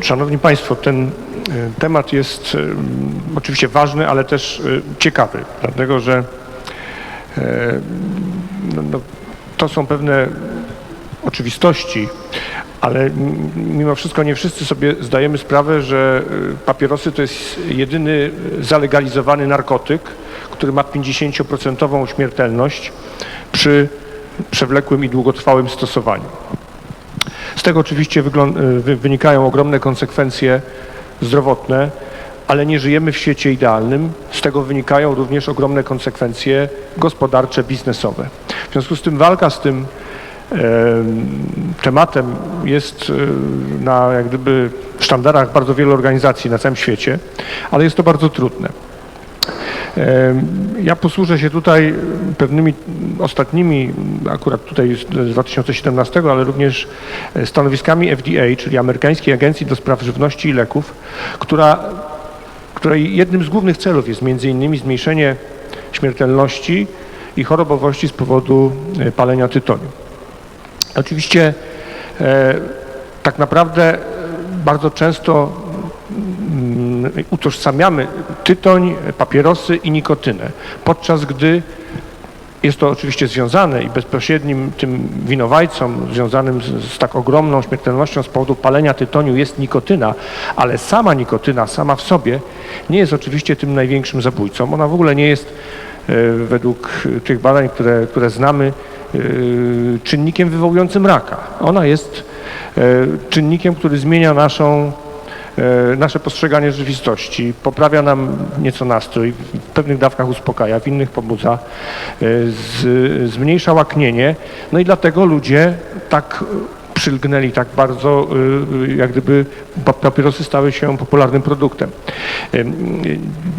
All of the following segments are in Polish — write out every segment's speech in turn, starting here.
Szanowni Państwo, ten e, temat jest e, oczywiście ważny, ale też e, ciekawy, dlatego że no, no, to są pewne oczywistości, ale mimo wszystko nie wszyscy sobie zdajemy sprawę, że papierosy to jest jedyny zalegalizowany narkotyk, który ma 50% śmiertelność przy przewlekłym i długotrwałym stosowaniu. Z tego oczywiście y, wy- wynikają ogromne konsekwencje zdrowotne, ale nie żyjemy w świecie idealnym. Z tego wynikają również ogromne konsekwencje gospodarcze, biznesowe. W związku z tym walka z tym em, tematem jest y, na jak gdyby sztandarach bardzo wielu organizacji na całym świecie, ale jest to bardzo trudne. Ja posłużę się tutaj pewnymi ostatnimi, akurat tutaj z z 2017, ale również e, stanowiskami FDA, czyli Amerykańskiej Agencji do Spraw Żywności i Leków, która, której jednym z głównych celów jest innymi zmniejszenie śmiertelności i chorobowości z powodu e, palenia tytoniu. Oczywiście e, tak naprawdę bardzo często utożsamiamy tytoń, papierosy i nikotynę, podczas gdy jest to oczywiście związane i bezpośrednim tym winowajcą związanym z, z tak ogromną śmiertelnością z powodu palenia tytoniu jest nikotyna, ale sama nikotyna sama w sobie nie jest oczywiście tym największym zabójcą. Ona w ogóle nie jest e, według tych badań, które, które znamy, e, czynnikiem wywołującym raka. Ona jest e, czynnikiem, który zmienia naszą nasze postrzeganie rzeczywistości, poprawia nam nieco nastrój, w pewnych dawkach uspokaja, w innych pobudza, e, zmniejsza łaknienie, no i dlatego ludzie tak przylgnęli tak bardzo, y, jak gdyby pa- papierosy stały się popularnym produktem.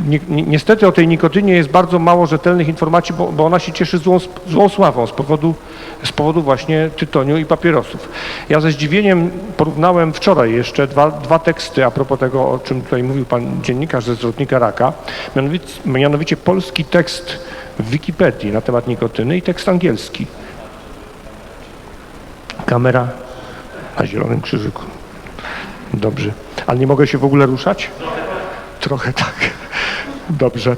Ni- Niestety o tej nikotynie jest bardzo mało rzetelnych informacji, bo, bo ona się cieszy złą, złą sławą z powodu, z powodu właśnie tytoniu i papierosów. Ja ze zdziwieniem porównałem wczoraj jeszcze dwa, dwa teksty a propos tego, o czym tutaj mówił pan dziennikarz ze Zwrotnika Raka, mianowicie, mianowicie polski tekst w Wikipedii na temat nikotyny i tekst angielski. Kamera na zielonym krzyżyku. Dobrze. Ale nie mogę się w ogóle ruszać? Trochę tak. Dobrze.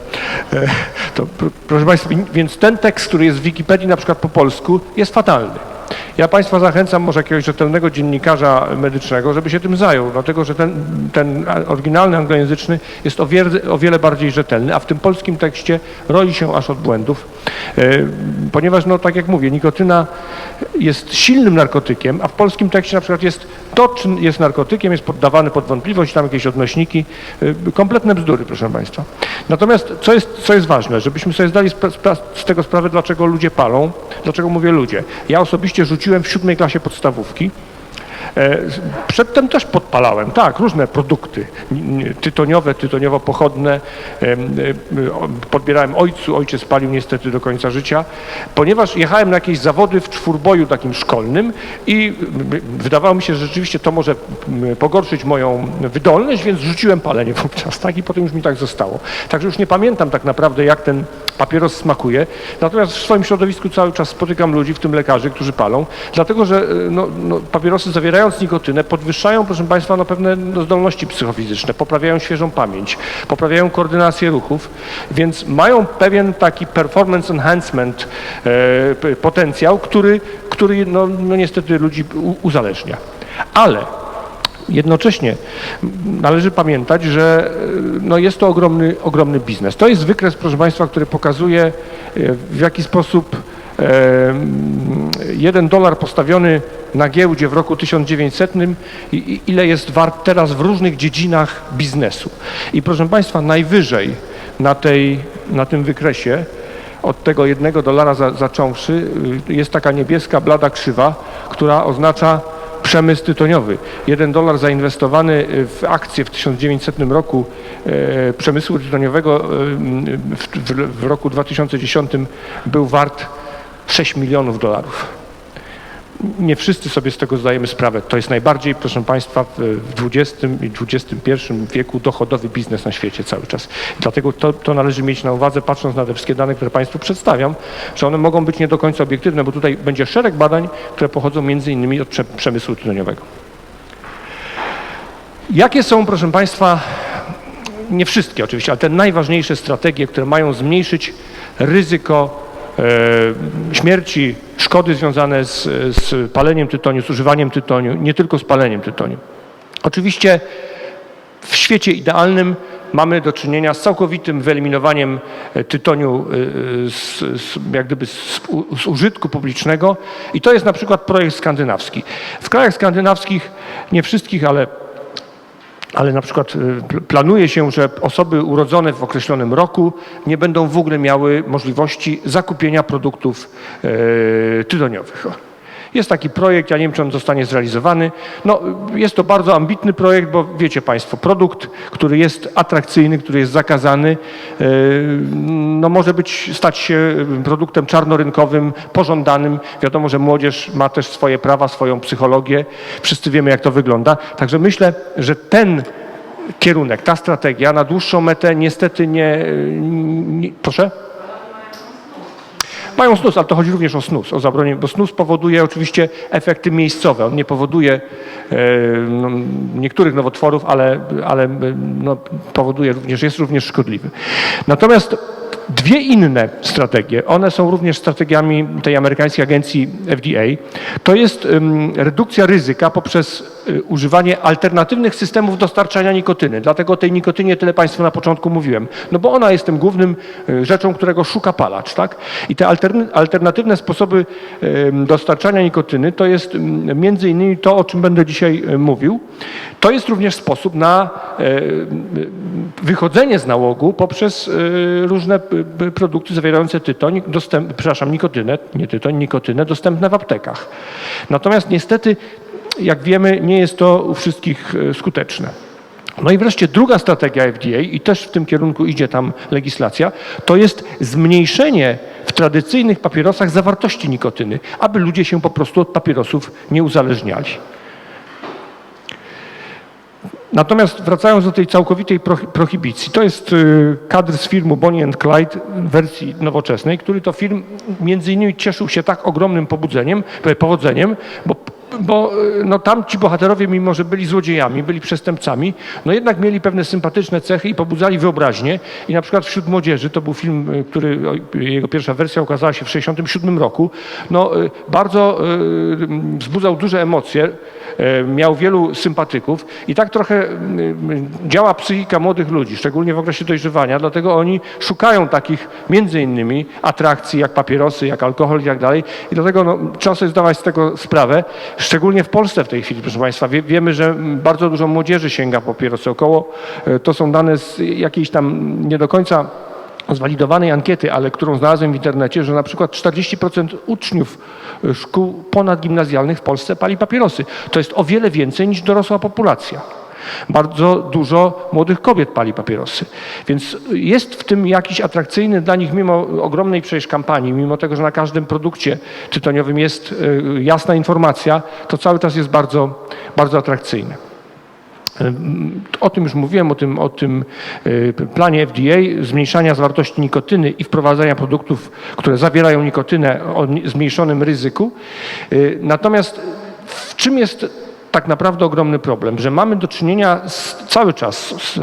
E, To, pr- proszę Państwa, więc ten tekst, który jest w Wikipedii na przykład po polsku, jest fatalny. Ja Państwa zachęcam może jakiegoś rzetelnego dziennikarza medycznego, żeby się tym zajął, dlatego że ten, ten oryginalny anglojęzyczny jest o wiele, o wiele bardziej rzetelny, a w tym polskim tekście roi się aż od błędów, e, ponieważ, no tak jak mówię, nikotyna jest silnym narkotykiem, a w polskim tekście na przykład jest to, czym jest narkotykiem, jest poddawany pod wątpliwość, tam jakieś odnośniki, y, kompletne bzdury, proszę Państwa. Natomiast co jest, co jest ważne, żebyśmy sobie zdali z tego sprawę, dlaczego ludzie palą, dlaczego mówię ludzie. Ja osobiście rzuciłem w siódmej klasie podstawówki, Przedtem też podpalałem, tak, różne produkty tytoniowe, tytoniowo-pochodne. E, o- Podbierałem ojcu, ojciec palił niestety do końca życia, ponieważ jechałem na jakieś zawody w czwórboju takim szkolnym i wydawało mi się, że rzeczywiście to może pogorszyć moją wydolność, więc rzuciłem palenie wówczas, tak, i potem już mi tak zostało. Także już nie pamiętam tak naprawdę, jak ten papieros smakuje, natomiast w swoim środowisku cały czas spotykam ludzi, w tym lekarzy, którzy palą, dlatego że e, no, no, papierosy zawierając nikotynę podwyższają, proszę Państwa, no, pewne no, zdolności psychofizyczne, poprawiają świeżą pamięć, poprawiają koordynację ruchów, więc mają pewien taki performance enhancement e, potencjał, który, który no, no, niestety ludzi uzależnia. Ale Jednocześnie należy pamiętać, że e, no jest to ogromny, ogromny biznes. To jest wykres, proszę Państwa, który pokazuje e, w jaki sposób jeden dolar postawiony na giełdzie w roku 1900 i- i ile jest wart teraz w różnych dziedzinach biznesu. I proszę Państwa, najwyżej na, tej, na tym wykresie od tego jednego dolara za, zacząwszy y, jest taka niebieska, blada krzywa, która oznacza przemysł tytoniowy. Jeden dolar zainwestowany w akcje w 1900 roku e, przemysłu tytoniowego e, w, w, w roku 2010 był wart 6 milionów dolarów. Nie wszyscy sobie z tego zdajemy sprawę. To jest najbardziej, proszę Państwa, w XX i XXI wieku dochodowy biznes na świecie cały czas. Dlatego to, to należy mieć na uwadze, patrząc na te wszystkie dane, które Państwu przedstawiam, że one mogą być nie do końca obiektywne, bo tutaj będzie szereg badań, które pochodzą między innymi od prze- przemysłu tytoniowego. Jakie są, proszę Państwa, nie wszystkie oczywiście, ale te najważniejsze strategie, które mają zmniejszyć ryzyko śmierci, szkody związane z, z paleniem tytoniu, z używaniem tytoniu, nie tylko z paleniem tytoniu. Oczywiście w świecie idealnym mamy do czynienia z całkowitym wyeliminowaniem e, tytoniu e, z, z, jak gdyby z, z użytku publicznego i to jest na przykład projekt skandynawski. W krajach skandynawskich, nie wszystkich, ale ale na przykład y, pl- planuje się, że osoby urodzone w określonym roku nie będą w ogóle miały możliwości zakupienia produktów e, tytoniowych. Jest taki projekt, ja nie wiem, czy on zostanie zrealizowany. No, jest to bardzo ambitny projekt, bo wiecie Państwo, produkt, który jest atrakcyjny, który jest zakazany, e, no może być, stać się produktem czarnorynkowym, pożądanym. Wiadomo, że młodzież ma też swoje prawa, swoją psychologię. Wszyscy wiemy, jak to wygląda. Także myślę, że ten kierunek, ta strategia na dłuższą metę niestety nie... nie proszę? Mają snus, ale to chodzi również o snus, o zabronie, bo snus powoduje oczywiście efekty miejscowe. On nie powoduje e, no, niektórych nowotworów, ale, ale e, no, powoduje również, jest również szkodliwy. Natomiast dwie inne strategie, one są również strategiami tej amerykańskiej agencji FDA, to jest redukcja ryzyka poprzez y, używanie alternatywnych systemów dostarczania nikotyny. Dlatego o tej nikotynie tyle Państwu na początku mówiłem. No bo ona jest tym głównym y, rzeczą, którego szuka palacz, tak? I te alternatywne sposoby dostarczania nikotyny to jest między innymi to, o czym będę dzisiaj y, mówił. To jest również sposób na e, wychodzenie z nałogu poprzez różne produkty zawierające tytoń, dostęp, przepraszam, nikotynę, nie tytoń, nikotynę, dostępne w aptekach. Natomiast niestety, jak wiemy, nie jest to u wszystkich e, skuteczne. No i wreszcie druga strategia FDA, i też w tym kierunku idzie tam legislacja, to jest zmniejszenie w tradycyjnych papierosach zawartości nikotyny, aby ludzie się po prostu od papierosów nie uzależniali. Natomiast wracając do tej całkowitej prohi- prohibicji, to jest y, kadr z filmu Bonnie and Clyde w wersji nowoczesnej, który to film między innymi cieszył się tak ogromnym pobudzeniem, e, powodzeniem, bo, bo y, no, tam ci bohaterowie, mimo że byli złodziejami, byli przestępcami, no jednak mieli pewne sympatyczne cechy i pobudzali wyobraźnię. I na przykład wśród młodzieży, to był film, y, który, jego pierwsza wersja ukazała się w 1967 roku, no, bardzo y, wzbudzał duże emocje, miał wielu sympatyków i tak trochę mm, działa psychika młodych ludzi, szczególnie w okresie dojrzewania, dlatego oni szukają takich między innymi atrakcji jak papierosy, jak alkohol i tak dalej. I dlatego no, trzeba sobie zdawać z tego sprawę, szczególnie w Polsce w tej chwili, proszę Państwa, wie, wiemy, że bardzo dużo młodzieży sięga papierosy, około, e, to są dane z jakiejś tam nie do końca zwalidowanej ankiety, ale którą znalazłem w internecie, że na przykład 40% uczniów szkół ponadgimnazjalnych w Polsce pali papierosy. To jest o wiele więcej niż dorosła populacja. Bardzo dużo młodych kobiet pali papierosy. Więc jest w tym jakiś atrakcyjny dla nich, mimo ogromnej przecież kampanii, mimo tego, że na każdym produkcie tytoniowym jest y, jasna informacja, to cały czas jest bardzo, bardzo atrakcyjne. O tym już mówiłem, o tym, o tym y, planie FDA zmniejszania zawartości nikotyny i wprowadzania produktów, które zawierają nikotynę o ni- zmniejszonym ryzyku. Y, Natomiast w czym jest tak naprawdę ogromny problem, że mamy do czynienia z, cały czas z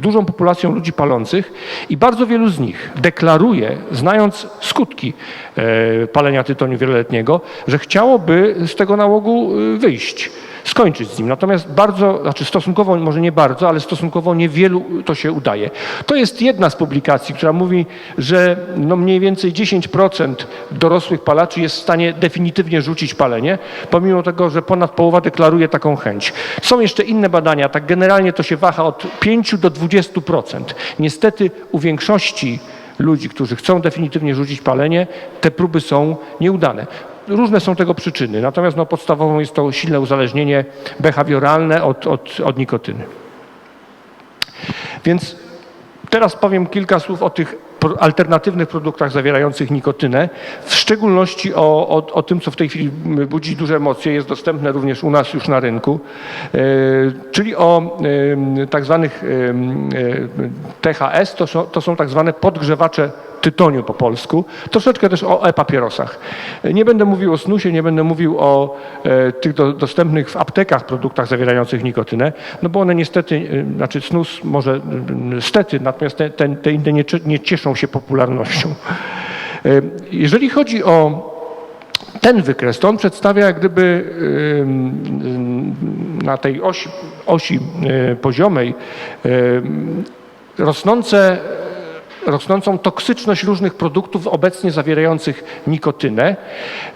dużą populacją ludzi palących i bardzo wielu z nich deklaruje, znając skutki e, palenia tytoniu wieloletniego, że chciałoby z tego nałogu wyjść skończyć z nim. Natomiast bardzo, znaczy stosunkowo, może nie bardzo, ale stosunkowo niewielu to się udaje. To jest jedna z publikacji, która mówi, że no mniej więcej 10% dorosłych palaczy jest w stanie definitywnie rzucić palenie, pomimo tego, że ponad połowa deklaruje taką chęć. Są jeszcze inne badania, tak generalnie to się waha od 5 do 20%. Niestety u większości ludzi, którzy chcą definitywnie rzucić palenie, te próby są nieudane. Różne są tego przyczyny, natomiast no, podstawową jest to silne uzależnienie behawioralne od, od, od nikotyny. Więc teraz powiem kilka słów o tych alternatywnych produktach zawierających nikotynę, w szczególności o, o, o tym, co w tej chwili budzi duże emocje, jest dostępne również u nas już na rynku, e, czyli o e, tak zwanych e, THS, to to są tak zwane podgrzewacze tytoniu po polsku, troszeczkę też o e-papierosach. Nie będę mówił o snusie, nie będę mówił o e, tych do, dostępnych w aptekach produktach zawierających nikotynę, no bo one niestety, e, znaczy snus może e, stety, natomiast te, te, te inne nie, nie cieszą się popularnością. E, jeżeli chodzi o ten wykres, to on przedstawia jak gdyby ym, na tej osi, osi y, poziomej rosnące, rosnącą toksyczność różnych produktów obecnie zawierających nikotynę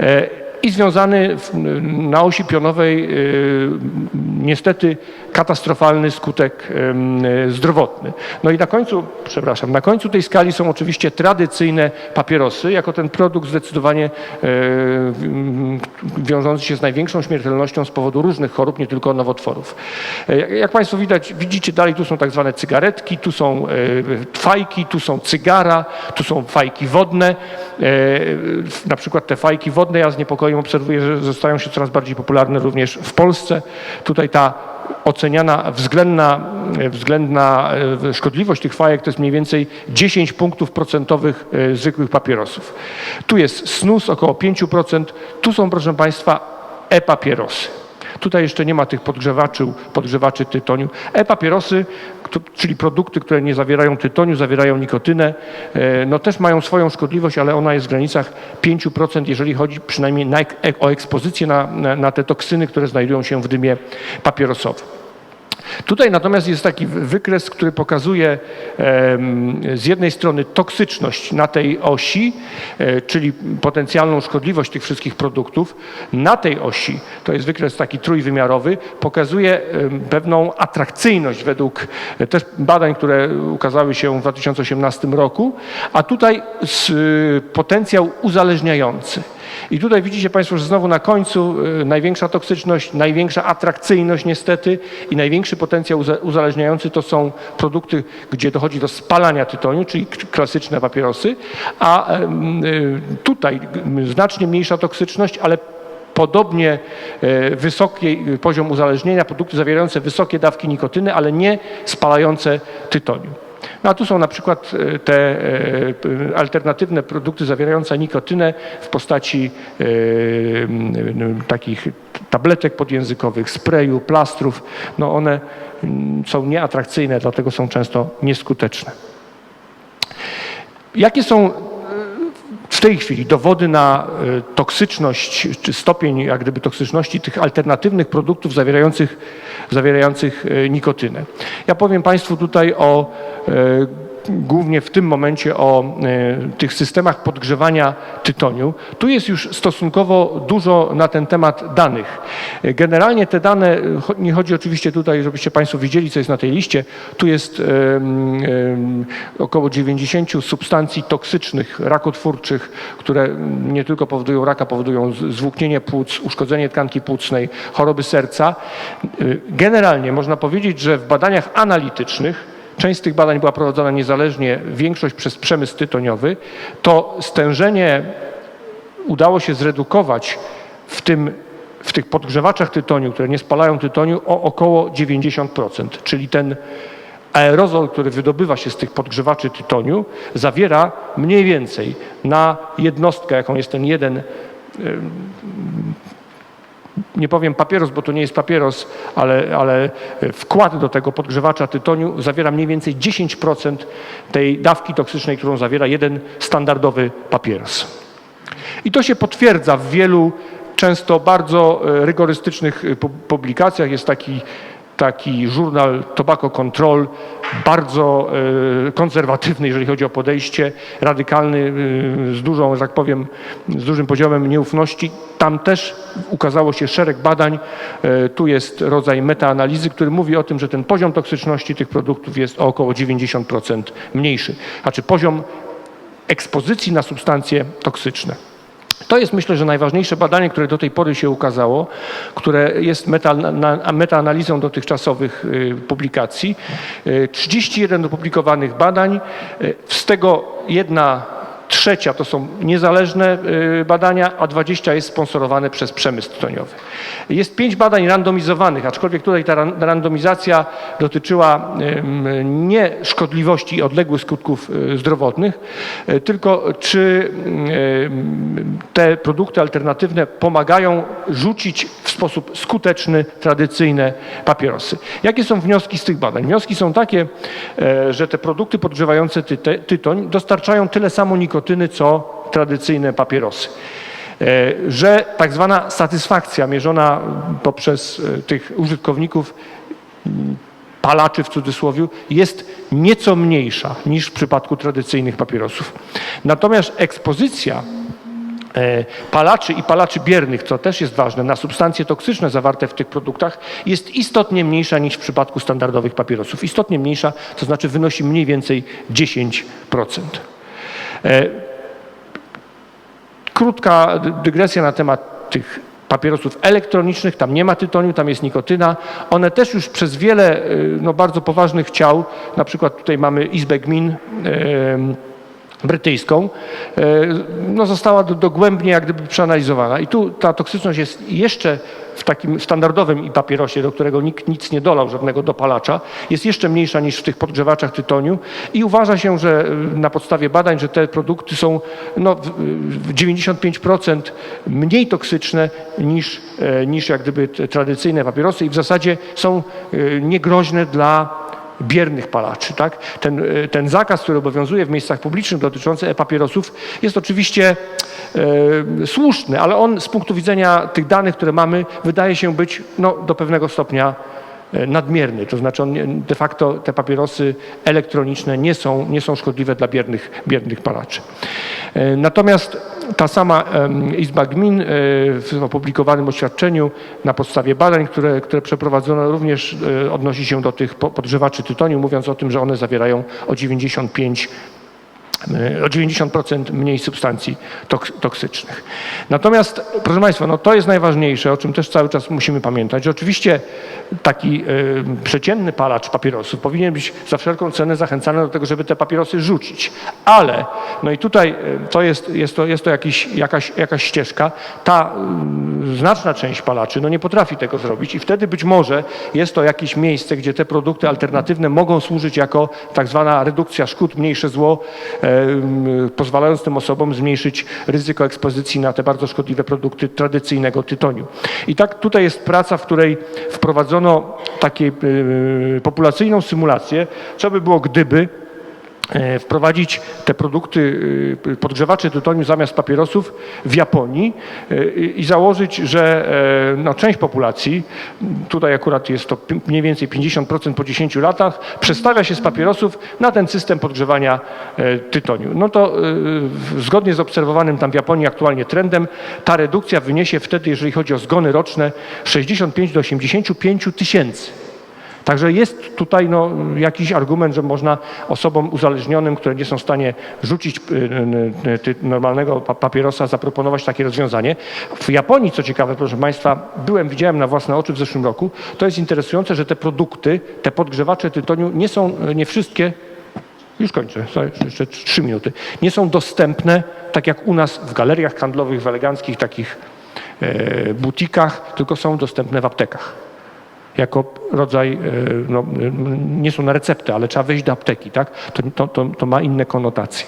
e, i związany na osi pionowej y, niestety katastrofalny skutek y, zdrowotny. No i na końcu, przepraszam, na końcu tej skali są oczywiście tradycyjne papierosy, jako ten produkt zdecydowanie e, wiążący się z największą śmiertelnością z powodu różnych chorób, nie tylko nowotworów. E, Jak, Państwo widać, widzicie dalej, tu są tak zwane cygaretki, tu są e, fajki, tu są cygara, tu są fajki wodne. E, na przykład te fajki wodne ja z niepokojem obserwuję, że zostają się coraz bardziej popularne również w Polsce. Tutaj ta oceniana względna, względna e, szkodliwość tych fajek to jest mniej więcej 10 punktów procentowych e, zwykłych papierosów. Tu jest snus około 5%, tu są proszę Państwa e-papierosy. Tutaj jeszcze nie ma tych podgrzewaczy, podgrzewaczy tytoniu. E-papierosy, czyli produkty, które nie zawierają tytoniu, zawierają nikotynę, e, no też mają swoją szkodliwość, ale ona jest w granicach 5%, jeżeli chodzi przynajmniej na, o ekspozycję na, na, na te toksyny, które znajdują się w dymie papierosowym. Tutaj natomiast jest taki wy- wykres, który pokazuje z jednej strony toksyczność na tej osi, e, czyli potencjalną szkodliwość tych wszystkich produktów. Na tej osi, to jest wykres taki trójwymiarowy, pokazuje pewną atrakcyjność według e, też badań, które ukazały się w 2018 roku, a tutaj s- potencjał uzależniający. I tutaj widzicie Państwo, że znowu na końcu y, największa toksyczność, największa atrakcyjność niestety i największy potencjał uza- uzależniający to są produkty, gdzie dochodzi do spalania tytoniu, czyli klasyczne papierosy, a em, y, tutaj y, znacznie mniejsza toksyczność, ale podobnie e, wysoki poziom uzależnienia, produkty zawierające wysokie dawki nikotyny, ale nie spalające tytoniu. No a tu są na przykład e, te e, alternatywne produkty zawierające nikotynę w postaci e, takich tabletek podjęzykowych, sprayu, plastrów. No one są nieatrakcyjne, dlatego są często nieskuteczne. Jakie są w tej chwili dowody na toksyczność, czy stopień jak gdyby toksyczności tych alternatywnych produktów zawierających, zawierających e, nikotynę? Ja powiem Państwu tutaj o e, głównie w tym momencie o e, tych systemach podgrzewania tytoniu. Tu jest już stosunkowo dużo na ten temat danych. E, Generalnie te dane, e, nie chodzi oczywiście tutaj, żebyście Państwo widzieli, co jest na tej liście, tu jest em, około 90 substancji toksycznych, rakotwórczych, które nie tylko powodują raka, powodują zwłóknienie płuc, uszkodzenie tkanki płucnej, choroby serca. Generalnie można powiedzieć, że w badaniach analitycznych Część z tych badań była prowadzona niezależnie, większość przez przemysł tytoniowy. To stężenie udało się zredukować w, tym, w tych podgrzewaczach tytoniu, które nie spalają tytoniu, o około 90%. Czyli ten aerozol, który wydobywa się z tych podgrzewaczy tytoniu, zawiera mniej więcej na jednostkę, jaką jest ten jeden nie powiem papieros, bo to nie jest papieros, ale, ale wkład do tego podgrzewacza tytoniu zawiera mniej więcej 10% tej dawki toksycznej, którą zawiera jeden standardowy papieros. I to się potwierdza w wielu często bardzo e, rygorystycznych e, pu- publikacjach. Jest taki, taki żurnal Tobacco Control, bardzo e, konserwatywny, jeżeli chodzi o podejście, radykalny, e, z dużą, tak powiem, z dużym poziomem nieufności. Tam też ukazało się szereg badań. E, Tu jest rodzaj metaanalizy, który mówi o tym, że ten poziom toksyczności tych produktów jest o około 90% mniejszy. Znaczy poziom ekspozycji na substancje toksyczne. To jest myślę, że najważniejsze badanie, które do tej pory się ukazało, które jest meta, na, metaanalizą dotychczasowych y, publikacji. Y, 31 opublikowanych badań, y, z tego jedna trzecia to są niezależne y, badania, a 20 jest sponsorowane przez przemysł tytoniowy. Jest pięć badań randomizowanych, aczkolwiek tutaj ta ran- randomizacja dotyczyła nie szkodliwości i odległych skutków y, zdrowotnych, y, tylko czy te produkty alternatywne pomagają rzucić w sposób skuteczny tradycyjne papierosy. Jakie są wnioski z tych badań? Wnioski są takie, e, że te produkty podgrzewające tytoń dostarczają tyle samo nikotyny, co tradycyjne papierosy. E, Że tak zwana satysfakcja mierzona poprzez e, tych użytkowników palaczy w cudzysłowie jest nieco mniejsza niż w przypadku tradycyjnych papierosów. Natomiast ekspozycja e, palaczy i palaczy biernych, co też jest ważne, na substancje toksyczne zawarte w tych produktach jest istotnie mniejsza niż w przypadku standardowych papierosów. Istotnie mniejsza, to znaczy wynosi mniej więcej 10%. E, Krótka dy- dygresja na temat tych papierosów elektronicznych, tam nie ma tytoniu, tam jest nikotyna. One też już przez wiele y, no, bardzo poważnych ciał, na przykład tutaj mamy Izbę Gmin, em, brytyjską, e, no została do- dogłębnie jak gdyby przeanalizowana. I tu ta toksyczność jest jeszcze w takim standardowym i papierosie, do którego nikt nic nie dolał, żadnego dopalacza, jest jeszcze mniejsza niż w tych podgrzewaczach tytoniu i uważa się, że y, na podstawie badań, że te produkty są no, w- w 95% mniej toksyczne niż, e, niż jak gdyby tradycyjne papierosy i w zasadzie są e, niegroźne dla biernych palaczy. Tak? Ten, e, ten zakaz, który obowiązuje w miejscach publicznych dotyczący e-papierosów jest oczywiście e, słuszny, ale on z punktu widzenia tych danych, które mamy, wydaje się być no, do pewnego stopnia e, nadmierny. To znaczy on de facto te papierosy elektroniczne nie są, nie są szkodliwe dla biernych, biernych palaczy. E, Natomiast ta sama Izba Gmin e, w opublikowanym oświadczeniu na podstawie badań, które, które przeprowadzono, również e, odnosi się do tych po- podgrzewaczy tytoniu, mówiąc o tym, że one zawierają o 95 e, o 90% mniej substancji toks- toksycznych. Natomiast, proszę Państwa, no to jest najważniejsze, o czym też cały czas musimy pamiętać, że oczywiście taki e, przeciętny palacz papierosów powinien być za wszelką cenę zachęcany do tego, żeby te papierosy rzucić. Ale, no i tutaj e, to jest, jest to, jest to jakiś, jakaś, jakaś ścieżka, ta mm, znaczna część palaczy no nie potrafi tego zrobić i wtedy być może jest to jakieś miejsce, gdzie te produkty alternatywne mogą służyć jako tak zwana redukcja szkód, mniejsze zło, e, pozwalając tym osobom zmniejszyć ryzyko ekspozycji na te bardzo szkodliwe produkty tradycyjnego tytoniu. I tak tutaj jest praca, w której wprowadzono taką populacyjną symulację, co by było gdyby wprowadzić te produkty y, podgrzewacze tytoniu zamiast papierosów w Japonii y, i założyć, że e, no, część populacji, tutaj akurat jest to mniej więcej 50% po 10 latach, przestawia się z papierosów na ten system podgrzewania e, tytoniu. No to zgodnie z obserwowanym tam w Japonii aktualnie trendem, ta redukcja wyniesie wtedy, jeżeli chodzi o zgony roczne, 65 do 85 tysięcy. Także jest tutaj no, jakiś argument, że można osobom uzależnionym, które nie są w stanie rzucić y, y, y, normalnego pa- papierosa, zaproponować takie rozwiązanie. W Japonii, co ciekawe, proszę Państwa, byłem, widziałem na własne oczy w zeszłym roku, to jest interesujące, że te produkty, te podgrzewacze tytoniu nie są, nie wszystkie już kończę, jeszcze trzy minuty. Nie są dostępne, tak jak u nas w galeriach handlowych, w eleganckich takich e, butikach, tylko są dostępne w aptekach. Jako rodzaj, e, no, e, nie są na receptę, ale trzeba wejść do apteki, tak? To, to, to, ma inne konotacje.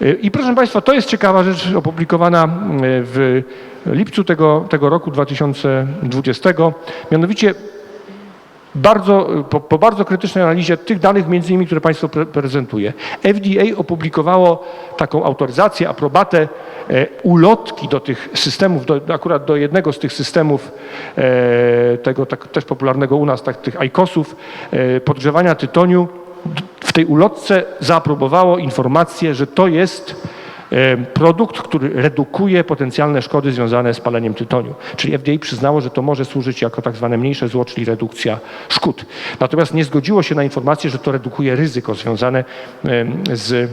E, I proszę Państwa, to jest ciekawa rzecz opublikowana w lipcu tego, tego roku 2020. Mianowicie bardzo, po, po bardzo krytycznej analizie tych danych, między innymi, które Państwu pre prezentuję, FDA opublikowało taką autoryzację, aprobatę e, ulotki do tych systemów, do, akurat do jednego z tych systemów, e, tego tak, też popularnego u nas, tak, tych ICOS-ów, e, podgrzewania tytoniu. W tej ulotce zaaprobowało informację, że to jest produkt, który redukuje potencjalne szkody związane z paleniem tytoniu. Czyli FDA przyznało, że to może służyć jako tak zwane mniejsze zło, czyli redukcja szkód. Natomiast nie zgodziło się na informację, że to redukuje ryzyko związane z,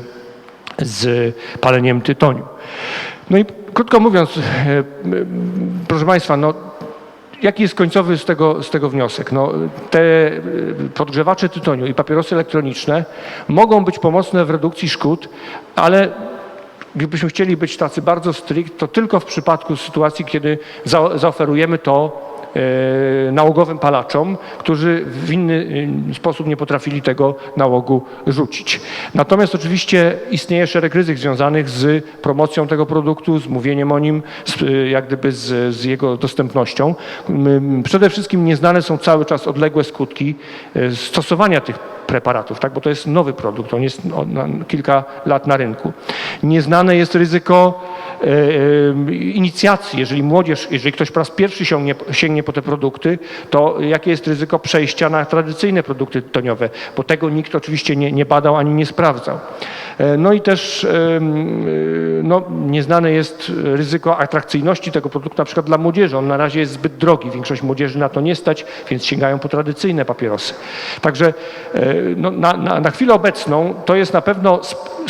z paleniem tytoniu. No i krótko mówiąc, e, proszę Państwa, no Jaki jest końcowy z tego, z tego wniosek? No, te y, podgrzewacze tytoniu i papierosy elektroniczne mogą być pomocne w redukcji szkód, ale gdybyśmy chcieli być tacy bardzo strict, to tylko w przypadku sytuacji, kiedy za, zaoferujemy to e, nałogowym palaczom, którzy w inny e, sposób nie potrafili tego nałogu rzucić. Natomiast oczywiście istnieje szereg ryzyk związanych z promocją tego produktu, z mówieniem o nim, z, e, jak gdyby z, z jego dostępnością. Przede wszystkim nieznane są cały czas odległe skutki stosowania tych preparatów, tak? bo to jest nowy produkt, on jest kilka lat na rynku. Nieznane jest ryzyko e, e, inicjacji, jeżeli młodzież, jeżeli ktoś po raz pierwszy sięgnie, sięgnie po te produkty, to jakie jest ryzyko przejścia na tradycyjne produkty tytoniowe, bo tego nikt oczywiście nie, nie badał ani nie sprawdzał. E, No i też no, nieznane jest ryzyko atrakcyjności tego produktu na przykład dla młodzieży. On na razie jest zbyt drogi, większość młodzieży na to nie stać, więc sięgają po tradycyjne papierosy. Także no, na, na, na chwilę obecną to jest na pewno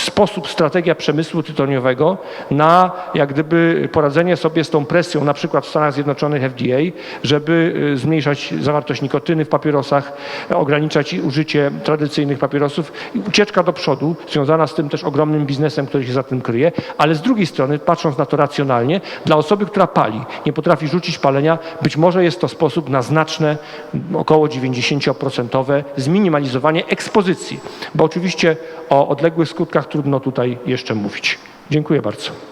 sposób, strategia przemysłu tytoniowego na jak gdyby poradzenie sobie z tą presją, na przykład w Stanach Zjednoczonych FDA, żeby y, zmniejszać zawartość nikotyny w papierosach, ograniczać użycie tradycyjnych papierosów. I ucieczka do przodu, związana z tym też ogromnym biznesem, który się za tym kryje, ale z drugiej strony, patrząc na to racjonalnie, dla osoby, która pali, nie potrafi rzucić palenia, być może jest to sposób na znaczne, około 90% zminimalizowanie ekspozycji, bo oczywiście o odległych skutkach trudno tutaj jeszcze mówić. Dziękuję bardzo.